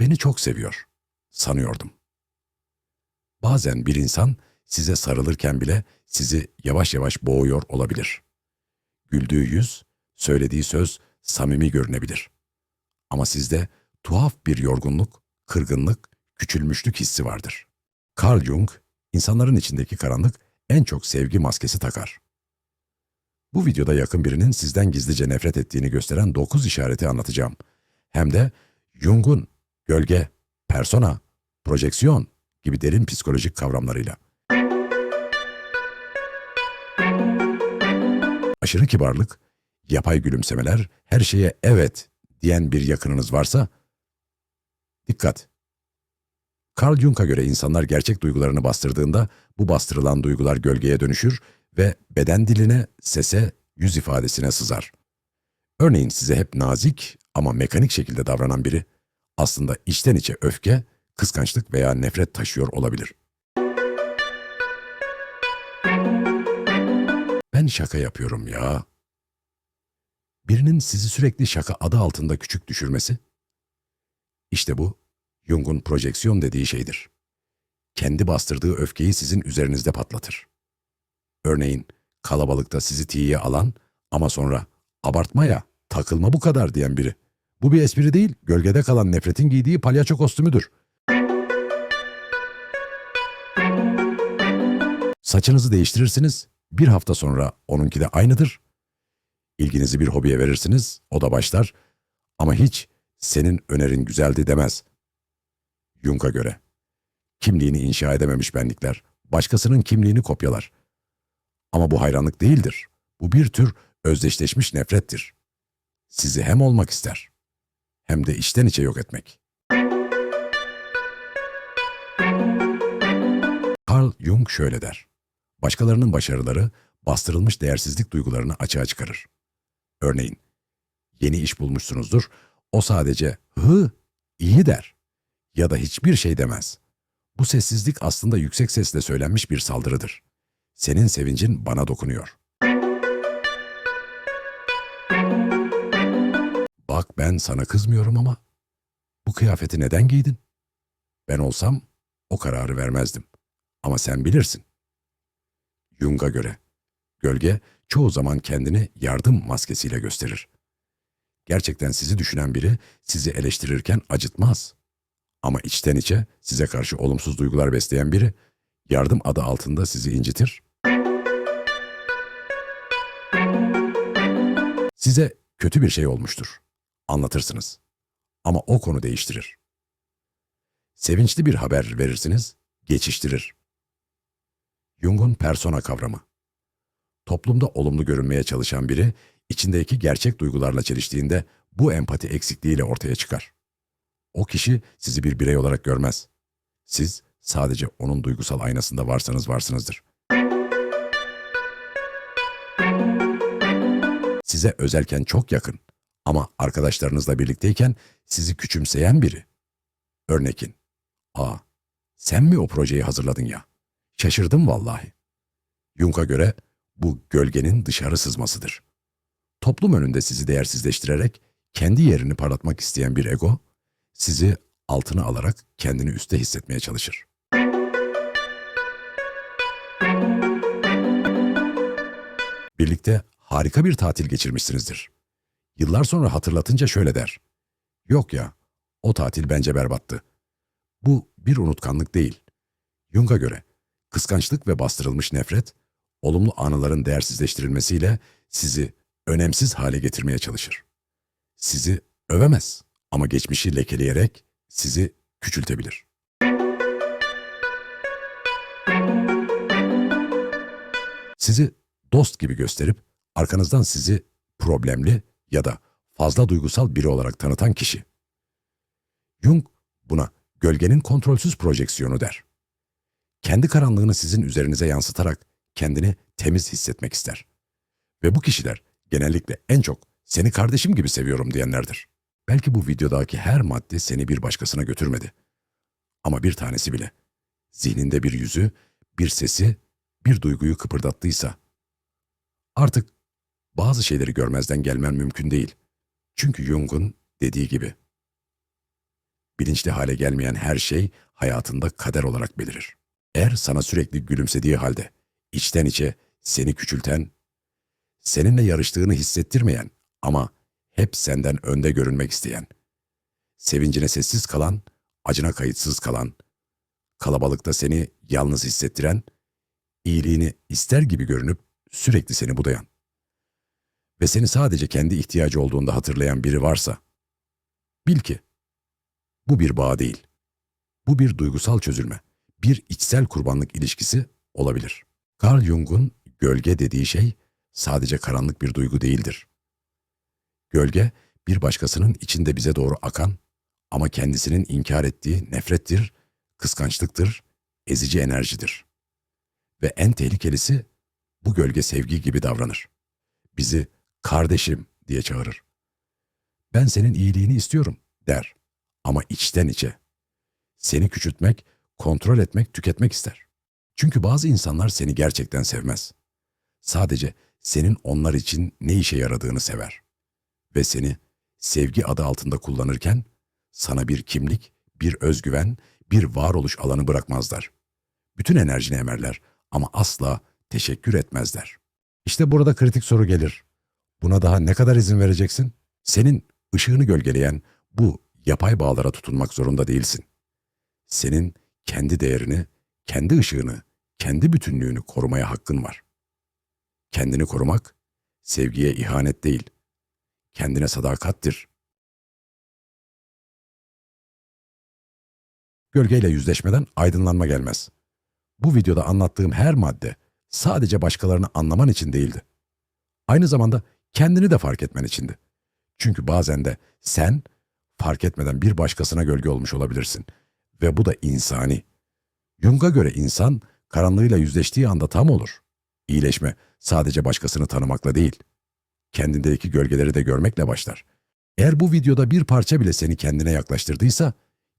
Beni çok seviyor. Sanıyordum. Bazen bir insan size sarılırken bile sizi yavaş yavaş boğuyor olabilir. Güldüğü yüz, söylediği söz samimi görünebilir. Ama sizde tuhaf bir yorgunluk, kırgınlık, küçülmüşlük hissi vardır. Carl Jung, insanların içindeki karanlık en çok sevgi maskesi takar. Bu videoda yakın birinin sizden gizlice nefret ettiğini gösteren 9 işareti anlatacağım. Hem de Jung'un gölge, persona, projeksiyon gibi derin psikolojik kavramlarıyla. Aşırı kibarlık, yapay gülümsemeler, her şeye evet diyen bir yakınınız varsa dikkat. Carl Jung'a göre insanlar gerçek duygularını bastırdığında bu bastırılan duygular gölgeye dönüşür ve beden diline, sese, yüz ifadesine sızar. Örneğin size hep nazik ama mekanik şekilde davranan biri aslında içten içe öfke, kıskançlık veya nefret taşıyor olabilir. Ben şaka yapıyorum ya. Birinin sizi sürekli şaka adı altında küçük düşürmesi, işte bu Jung'un projeksiyon dediği şeydir. Kendi bastırdığı öfkeyi sizin üzerinizde patlatır. Örneğin kalabalıkta sizi tiye alan ama sonra abartmaya, takılma bu kadar diyen biri. Bu bir espri değil, gölgede kalan nefretin giydiği palyaço kostümüdür. Saçınızı değiştirirsiniz, bir hafta sonra onunki de aynıdır. İlginizi bir hobiye verirsiniz, o da başlar. Ama hiç senin önerin güzeldi demez. Jung'a göre. Kimliğini inşa edememiş benlikler, başkasının kimliğini kopyalar. Ama bu hayranlık değildir. Bu bir tür özdeşleşmiş nefrettir. Sizi hem olmak ister, hem de içten içe yok etmek. Carl Jung şöyle der. Başkalarının başarıları bastırılmış değersizlik duygularını açığa çıkarır. Örneğin, yeni iş bulmuşsunuzdur, o sadece hı, iyi der ya da hiçbir şey demez. Bu sessizlik aslında yüksek sesle söylenmiş bir saldırıdır. Senin sevincin bana dokunuyor. Bak ben sana kızmıyorum ama bu kıyafeti neden giydin? Ben olsam o kararı vermezdim. Ama sen bilirsin. Jung'a göre gölge çoğu zaman kendini yardım maskesiyle gösterir. Gerçekten sizi düşünen biri sizi eleştirirken acıtmaz. Ama içten içe size karşı olumsuz duygular besleyen biri yardım adı altında sizi incitir. Size kötü bir şey olmuştur. Anlatırsınız. Ama o konu değiştirir. Sevinçli bir haber verirsiniz, geçiştirir. Jung'un persona kavramı. Toplumda olumlu görünmeye çalışan biri, içindeki gerçek duygularla çeliştiğinde bu empati eksikliğiyle ortaya çıkar. O kişi sizi bir birey olarak görmez. Siz sadece onun duygusal aynasında varsanız varsınızdır. Size özelken çok yakın ama arkadaşlarınızla birlikteyken sizi küçümseyen biri. Örnekin, ''Aa, sen mi o projeyi hazırladın ya? Şaşırdım vallahi.'' Jung'a göre bu gölgenin dışarı sızmasıdır. Toplum önünde sizi değersizleştirerek kendi yerini parlatmak isteyen bir ego, sizi altına alarak kendini üste hissetmeye çalışır. Birlikte harika bir tatil geçirmişsinizdir. Yıllar sonra hatırlatınca şöyle der. Yok ya, o tatil bence berbattı. Bu bir unutkanlık değil. Jung'a göre kıskançlık ve bastırılmış nefret, olumlu anıların değersizleştirilmesiyle sizi önemsiz hale getirmeye çalışır. Sizi övemez ama geçmişi lekeleyerek sizi küçültebilir. Sizi dost gibi gösterip arkanızdan sizi problemli ya da fazla duygusal biri olarak tanıtan kişi. Jung buna gölgenin kontrolsüz projeksiyonu der. Kendi karanlığını sizin üzerinize yansıtarak kendini temiz hissetmek ister. Ve bu kişiler genellikle en çok seni kardeşim gibi seviyorum diyenlerdir. Belki bu videodaki her madde seni bir başkasına götürmedi. Ama bir tanesi bile. Zihninde bir yüzü, bir sesi, bir duyguyu kıpırdattıysa. Artık bazı şeyleri görmezden gelmen mümkün değil. Çünkü Jung'un dediği gibi. bilinçli hale gelmeyen her şey hayatında kader olarak belirir. Eğer sana sürekli gülümsediği halde içten içe seni küçülten, seninle yarıştığını hissettirmeyen ama hep senden önde görünmek isteyen, sevincine sessiz kalan, acına kayıtsız kalan, kalabalıkta seni yalnız hissettiren, iyiliğini ister gibi görünüp sürekli seni budayan ve seni sadece kendi ihtiyacı olduğunda hatırlayan biri varsa, bil ki bu bir bağ değil. Bu bir duygusal çözülme, bir içsel kurbanlık ilişkisi olabilir. Carl Jung'un gölge dediği şey sadece karanlık bir duygu değildir. Gölge, bir başkasının içinde bize doğru akan ama kendisinin inkar ettiği nefrettir, kıskançlıktır, ezici enerjidir. Ve en tehlikelisi bu gölge sevgi gibi davranır. Bizi kardeşim diye çağırır. Ben senin iyiliğini istiyorum der ama içten içe. Seni küçültmek, kontrol etmek, tüketmek ister. Çünkü bazı insanlar seni gerçekten sevmez. Sadece senin onlar için ne işe yaradığını sever. Ve seni sevgi adı altında kullanırken sana bir kimlik, bir özgüven, bir varoluş alanı bırakmazlar. Bütün enerjini emerler ama asla teşekkür etmezler. İşte burada kritik soru gelir. Buna daha ne kadar izin vereceksin? Senin ışığını gölgeleyen bu yapay bağlara tutunmak zorunda değilsin. Senin kendi değerini, kendi ışığını, kendi bütünlüğünü korumaya hakkın var. Kendini korumak, sevgiye ihanet değil, kendine sadakattir. Gölgeyle yüzleşmeden aydınlanma gelmez. Bu videoda anlattığım her madde sadece başkalarını anlaman için değildi. Aynı zamanda kendini de fark etmen içindi. Çünkü bazen de sen fark etmeden bir başkasına gölge olmuş olabilirsin. Ve bu da insani. Jung'a göre insan karanlığıyla yüzleştiği anda tam olur. İyileşme sadece başkasını tanımakla değil, kendindeki gölgeleri de görmekle başlar. Eğer bu videoda bir parça bile seni kendine yaklaştırdıysa,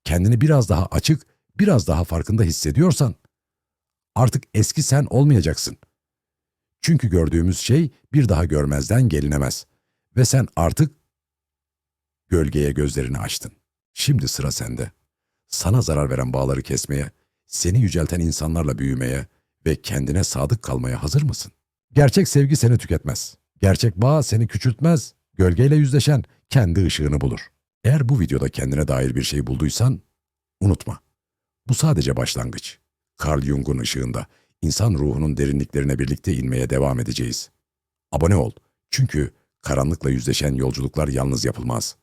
kendini biraz daha açık, biraz daha farkında hissediyorsan, artık eski sen olmayacaksın. Çünkü gördüğümüz şey bir daha görmezden gelinemez. Ve sen artık gölgeye gözlerini açtın. Şimdi sıra sende. Sana zarar veren bağları kesmeye, seni yücelten insanlarla büyümeye ve kendine sadık kalmaya hazır mısın? Gerçek sevgi seni tüketmez. Gerçek bağ seni küçültmez. Gölgeyle yüzleşen kendi ışığını bulur. Eğer bu videoda kendine dair bir şey bulduysan, unutma. Bu sadece başlangıç. Carl Jung'un ışığında insan ruhunun derinliklerine birlikte inmeye devam edeceğiz. Abone ol. Çünkü karanlıkla yüzleşen yolculuklar yalnız yapılmaz.